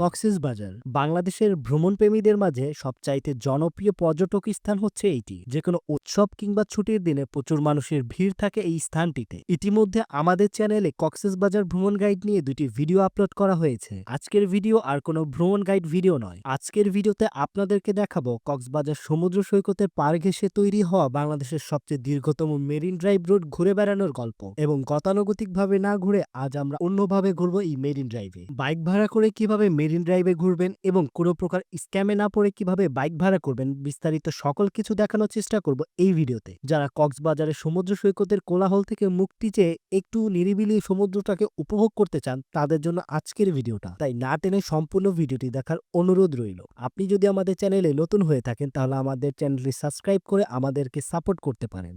কক্সেস বাজার। বাংলাদেশের ভ্রমণপ্রেমীদের মাঝে সবচাইতে জনপ্রিয় পর্যটক স্থান হচ্ছে এইটি। যে কোনো উৎসব কিংবা ছুটির দিনে প্রচুর মানুষের ভিড় থাকে এই স্থানটিতে। ইতিমধ্যে আমাদের চ্যানেলে কক্সেস বাজার ভ্রমণ গাইড নিয়ে দুটি ভিডিও আপলোড করা হয়েছে। আজকের ভিডিও আর কোনো ভ্রমণ গাইড ভিডিও নয়। আজকের ভিডিওতে আপনাদেরকে দেখাবো কক্সবাজার সমুদ্র সৈকতে পার ঘেঁষে তৈরি হওয়া বাংলাদেশের সবচেয়ে দীর্ঘতম মেরিন ড্রাইভ রোড ঘুরে বেড়ানোর গল্প। এবং গতানুগতিকভাবে না ঘুরে আজ আমরা অন্যভাবে ঘুরবো এই মেরিন ড্রাইভে। বাইক ভাড়া করে কীভাবে মেরিন ড্রাইভে ঘুরবেন এবং কোনো প্রকার স্ক্যামে না পড়ে কীভাবে বাইক ভাড়া করবেন, বিস্তারিত সকল কিছু দেখানোর চেষ্টা করব এই ভিডিওতে। যারা কক্সবাজারের সমুদ্র সৈকতের কোলাহল থেকে মুক্তি চেয়ে একটু নিরিবিলি সমুদ্রটাকে উপভোগ করতে চান, তাদের জন্য আজকের ভিডিওটা। তাই না টেনে সম্পূর্ণ ভিডিওটি দেখার অনুরোধ রইল। আপনি যদি আমাদের চ্যানেলে নতুন হয়ে থাকেন, তাহলে আমাদের চ্যানেলটি সাবস্ক্রাইব করে আমাদেরকে সাপোর্ট করতে পারেন।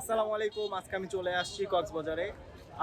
আসসালামু আলাইকুম, আজকে আমি চলে আসছি কক্সবাজারে।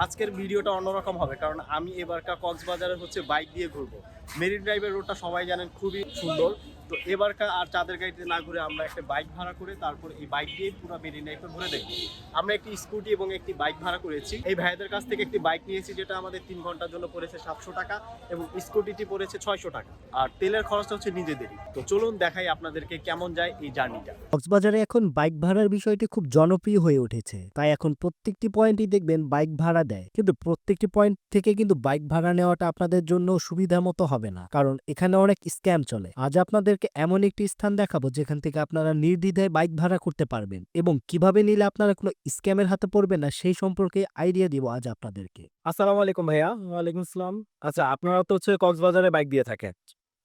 আজকের ভিডিওটা অন্যরকম হবে, কারণ আমি এবারকার কক্সবাজারে হচ্ছে বাইক দিয়ে ঘুরবো। মেরিন ড্রাইভের রোডটা সবাই জানেন খুবই সুন্দর। তো এবারকার আর চাঁদের গাড়িতে না ঘুরে আমরা একটা বাইক ভাড়া করে তারপর এই বাইক দিয়ে পুরো মেরিন ঘুরে দেখব আমরা একটি স্কুটি এবং একটি বাইক ভাড়া করেছি। এই ভাইদের কাছ থেকে একটি বাইক নিয়েছি যেটা আমাদের তিন ঘণ্টার জন্য পড়েছে সাতশো টাকা এবং স্কুটিটি পড়েছে ছয়শো টাকা। আর তেলের খরচটা হচ্ছে নিজেদেরই। তো চলুন দেখাই আপনাদেরকে কেমন যায় এই জার্নিটা। কক্সবাজারে এখন বাইক ভাড়ার বিষয়টি খুব জনপ্রিয় হয়ে উঠেছে। তাই এখন প্রত্যেকটি পয়েন্টই দেখবেন বাইক ভাড়া দেয়। কিন্তু প্রত্যেকটি পয়েন্ট থেকে কিন্তু বাইক ভাড়া নেওয়াটা আপনাদের জন্য সুবিধা মতো হবে না। কারণ এখানে অনেক স্ক্যাম চলে। আজ আপনাদেরকে এমন একটি স্থান দেখাবো, যেখান থেকে আপনারা নির্দ্বিধায় বাইক ভাড়া করতে পারবেন এবং কীভাবে নিলে আপনারা কোনো স্ক্যামের হাতে পড়বেন না, সেই সম্পর্কে আইডিয়া দিব আজ আপনাদেরকে। আসসালামু আলাইকুম ভাইয়া, ওয়ালাইকুম আসসালাম। আচ্ছা আপনারা তো হচ্ছে কক্সবাজারে বাইক দিয়ে থাকেন।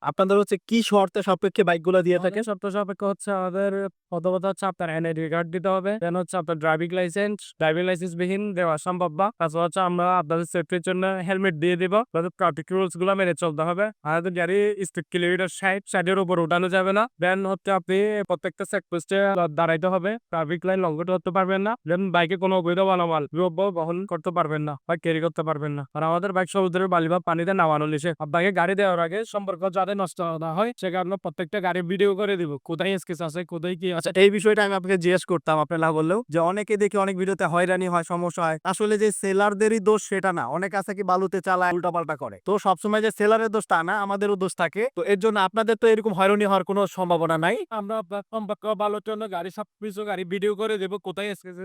আপনাদের হচ্ছে কি শর্তে সাপেক্ষে বাইকগুলো দিয়ে থাকেন শর্ত সাপেক্ষ হচ্ছে আমাদের প্রথমত হচ্ছে আপনার এনআইডি কার্ড দিতে হবে। দেন হচ্ছে আপনার ড্রাইভিং লাইসেন্স ড্রাইভিং লাইসেন্স বিহীন দেওয়া সম্ভব না তাছাড়া হচ্ছে আমরা আপনাদের সেফটির জন্য হেলমেট দিয়ে দিব। তাদের ট্রাফিক রুলসগুলো মেনে চলতে হবে। আমাদের গাড়ি স্পিড কিলোমিটার ষাট ষাটের উপর উঠানো যাবে না। দেন হচ্ছে আপনি প্রত্যেকটা চেকপোস্টে দাঁড়াইতে হবে। ট্রাফিক লাইন লঙ্ঘন করতে পারবেন না। দেন বাইকে কোনো অবৈধ মালামাল দ্রব্য বহন করতে পারবেন না বা ক্যারি করতে পারবেন না। আর আমাদের বাইক সমুদ্রের বালি বা পানিতে নামানো নিষেধ আপনাকে গাড়ি দেওয়ার আগে সম্পর্ক যাতে নষ্ট না হয় সে কারণে প্রত্যেকটা গাড়ি ভিডিও করে দিব। কোথায় স্কেচ আছে কোথায় কি আছে? এই বিষয়টা আমি আপনাকে জিজ্ঞেস করতাম আপনি না বললেও যে অনেকে দেখি অনেক ভিডিওতে হয়রানি হয় সমস্যা হয়। আসলে যে সেলারদেরই দোষ সেটা না। অনেক আছে কি বালুতে চালায় উল্টাপাল্টা করে। তো সবসময় যে সেলারের দোষ তা না আমাদেরও দোষ থাকে। তো এর জন্য আপনাদের তো এরকম হয়রানি হওয়ার কোনো সম্ভাবনা নাই। আমরা ভালোর জন্য গাড়ি সব কিছু গাড়ি ভিডিও করে দেবো কোথায় স্কেচ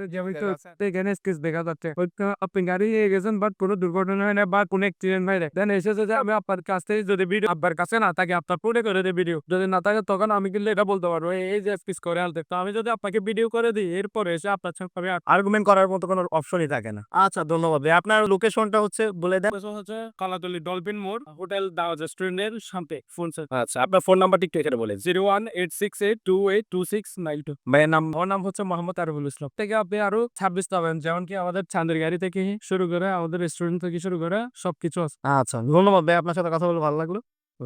আছে এখানে স্কেচ দেখা যাচ্ছে। হয়তো আপনি গাড়ি নিয়ে গেছেন বাট কোনো দুর্ঘটনা হয় না বা কোনো অ্যাক্সিডেন্ট হয় না। দেন এসেছে যে আমি আপনার কাছ থেকে যদি ভিডিও আপনার কাছে না থাকে আপনার ফোনে করে দেয় ভিডিও যদি না থাকে তখন আমি কিন্তু এটা বলতে পারব এই- যে স্কেচ করে আনতে। তো আমি যদি আপনাকে ভিডিও করে দিই এরপরে এসে আপনার সঙ্গে আমি আর্গুমেন্ট করার মতো কোনো অপশনই থাকে না। আচ্ছা ধন্যবাদ। আপনার লোকেশনটা হচ্ছে বলে দেন। লোকেশন হচ্ছে কলাতলি ডলফিন মোড় হোটেল দাওয়াজ রেস্টুরেন্টের সামনে। ফোন আচ্ছা আপনার ফোন নাম্বারটি একটু এখানে বলে zero one eight six eight two eight two six nine two ভাইয়ের নাম? আমার নাম হচ্ছে মোহাম্মদ আরবুল ইসলাম। থেকে আপনি আরও ছাব্বিশ পাবেন যেমন কি আমাদের চাঁদের গাড়ি থেকে শুরু করে আমাদের রেস্টুরেন্ট থেকে শুরু করে সবকিছু আছে। আচ্ছা ধন্যবাদ ভাই আপনার সাথে কথা বলে ভালো লাগল।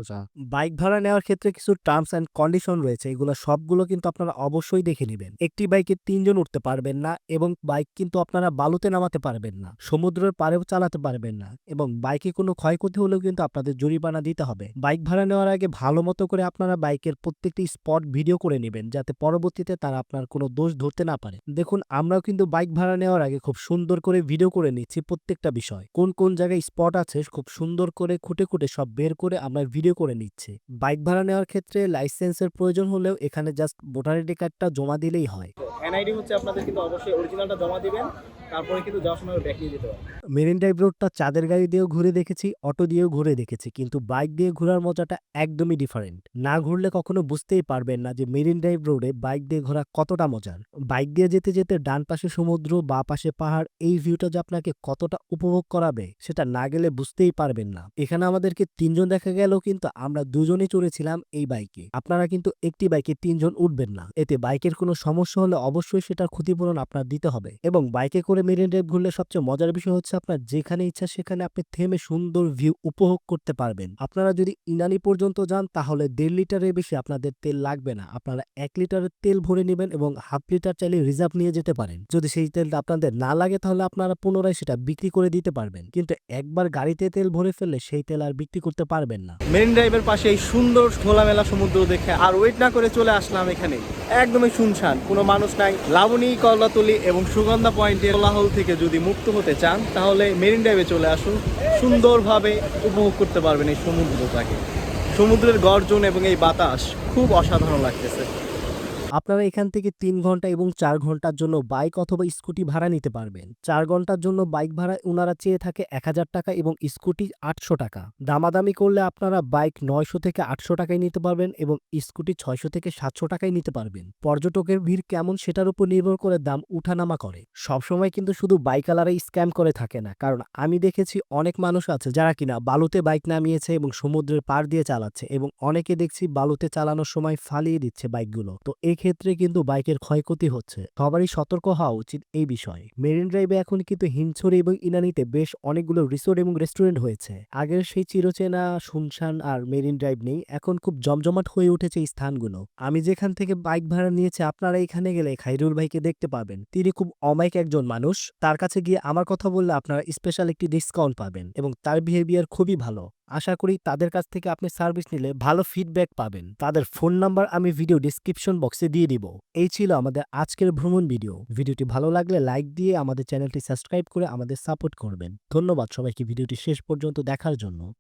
আচ্ছা। বাইক ভাড়া নেওয়ার ক্ষেত্রে কিছু টার্মস অ্যান্ড কন্ডিশন রয়েছে, এগুলো সবগুলো কিন্তু আপনারা অবশ্যই দেখে নেবেন। একটি বাইকে তিনজন উঠতে পারবেন না এবং বাইক কিন্তু আপনারা বালুতে নামাতে পারবেন না, সমুদ্রের পাড়েও চালাতে পারবেন না এবং বাইকে কোনো ক্ষয়ক্ষতি হলেও কিন্তু আপনাদের জরিমানা দিতে হবে। বাইক ভাড়া নেওয়ার আগে ভালো মতো করে আপনারা বাইকের প্রত্যেকটি স্পট ভিডিও করে নেবেন, যাতে পরবর্তীতে তারা আপনার কোনো দোষ ধরতে না পারে। দেখুন, আমরাও কিন্তু বাইক ভাড়া নেওয়ার আগে খুব সুন্দর করে ভিডিও করে নিচ্ছি প্রত্যেকটা বিষয়। কোন কোন জায়গায় স্পট আছে, খুব সুন্দর করে খুঁটে খুঁটে সব বের করে আমরা ভিডিও করে নিচ্ছে। বাইক ভাড়া নেওয়ার ক্ষেত্রে লাইসেন্সের প্রয়োজন হলেও এখানে জাস্ট ভোটার আইডি কার্ডটা জমা দিলেই হয়। এনআইডি হচ্ছে আপনাদের কিন্তু অবশ্যই অরিজিনালটা জমা দিবেন, তারপরে কিন্তু যাওয়ার সময় ব্যাক নিয়ে যেতে পারবেন মেরিন ড্রাইভ রোডটা চাঁদের গাড়ি দিয়েও ঘুরে দেখেছি, অটো দিয়েও ঘুরে দেখেছি, কিন্তু বাইক দিয়ে ঘোরার মজাটা একদমই ডিফারেন্ট না ঘুরলে কখনো বুঝতেই পারবেন না যে মেরিন ড্রাইভ রোডে বাইক দিয়ে ঘোরা কতটা মজার। বাইক দিয়ে যেতে যেতে ডান পাশে সমুদ্র, বা পাশে পাহাড়, এই ভিউটা যে আপনাকে কতটা উপভোগ করাবে, সেটা না গেলে বুঝতেই পারবেন না। এখানে আমাদেরকে তিনজন দেখা গেলেও কিন্তু আমরা দুজনেই চড়েছিলাম এই বাইকে। আপনারা কিন্তু একটি বাইকে তিনজন উঠবেন না। এতে বাইকের কোনো সমস্যা হলে অবশ্যই সেটার ক্ষতিপূরণ আপনার দিতে হবে। এবং বাইকে করে মেরিন ড্রাইভ ঘুরলে সবচেয়ে মজার বিষয় হচ্ছে আপনার যেখানে ইচ্ছা সেখানে আপনি থেমে সুন্দর ভিউ উপভোগ করতে পারবেন। আপনারা যদি ইনানি পর্যন্ত যান, তাহলে দেড় লিটারের বেশি আপনাদের তেল লাগবে না। আপনারা এক লিটারের তেল ভরে নেবেন এবং হাফ লিটার চাইলে রিজার্ভ নিয়ে যেতে পারেন। যদি সেই তেলটা আপনাদের না লাগে, তাহলে আপনারা পুনরায় সেটা বিক্রি করে দিতে পারবেন। কিন্তু একবার গাড়িতে তেল ভরে ফেললে সেই তেল আর বিক্রি করতে পারবেন না। মেরিন ড্রাইভের পাশে এই সুন্দর খোলামেলা সমুদ্র দেখে আর ওয়েট না করে চলে আসলাম এখানে। একদমই শুনশান। কোনো মানুষ নাই লাবণী কলাতলি এবং সুগন্ধা পয়েন্টের কোলাহল থেকে যদি মুক্ত হতে চান, তাহলে মেরিন ড্রাইভে চলে আসুন। সুন্দরভাবে উপভোগ করতে পারবেন এই সমুদ্রটাকে। সমুদ্রের গর্জন এবং এই বাতাস খুব অসাধারণ লাগতেছে। আপনারা এখান থেকে তিন ঘণ্টা এবং চার ঘণ্টার জন্য বাইক অথবা স্কুটি ভাড়া নিতে পারবেন। চার ঘণ্টার জন্য বাইক ভাড়া ওনারা চেয়ে থাকে এক হাজার টাকা এবং স্কুটি আটশো টাকা। দামাদামি করলে আপনারা বাইক নয়শো থেকে আটশো টাকায় নিতে পারবেন এবং স্কুটি ছয়শো থেকে সাতশো টাকায় নিতে পারবেন। পর্যটকের ভিড় কেমন সেটার উপর নির্ভর করে দাম উঠানামা করে। সবসময় কিন্তু শুধু বাইকালারাই স্ক্যাম করে থাকে না, কারণ আমি দেখেছি অনেক মানুষ আছে যারা কিনা বালুতে বাইক নামিয়েছে এবং সমুদ্রের পার দিয়ে চালাচ্ছে এবং অনেকে দেখছি বালুতে চালানোর সময় ফালিয়ে দিচ্ছে বাইকগুলো। তো এক্ষেত্রে কিন্তু বাইকের ক্ষয়ক্ষতি হচ্ছে। সবারই সতর্ক হওয়া উচিত এই বিষয়ে। মেরিন ড্রাইভে এখন কিন্তু হিমছড়ি এবং ইনানিতে বেশ অনেকগুলো রিসোর্ট এবং রেস্টুরেন্ট হয়েছে। আগের সেই চিরচেনা, শুনশান আর মেরিন ড্রাইভ নেই, এখন খুব জমজমাট হয়ে উঠেছে এই স্থানগুলো। আমি যেখান থেকে বাইক ভাড়া নিয়েছি, আপনারা এখানে গেলে খাইরুল ভাইকে দেখতে পাবেন। তিনি খুব অমায়িক একজন মানুষ। তার কাছে গিয়ে আমার কথা বললে আপনারা স্পেশাল একটি ডিসকাউন্ট পাবেন এবং তার বিহেভিয়ার খুবই ভালো। আশা করি তাদের কাছ থেকে আপনি সার্ভিস নিলে ভালো ফিডব্যাক পাবেন। তাদের ফোন নাম্বার আমি ভিডিও ডিসক্রিপশন বক্সে দিয়ে দিব। এই ছিল আমাদের আজকের ভ্রমণ ভিডিও ভিডিওটি ভালো লাগলে লাইক দিয়ে আমাদের চ্যানেলটি সাবস্ক্রাইব করে আমাদের সাপোর্ট করবেন। ধন্যবাদ সবাইকে, ভিডিওটি শেষ পর্যন্ত দেখার জন্য।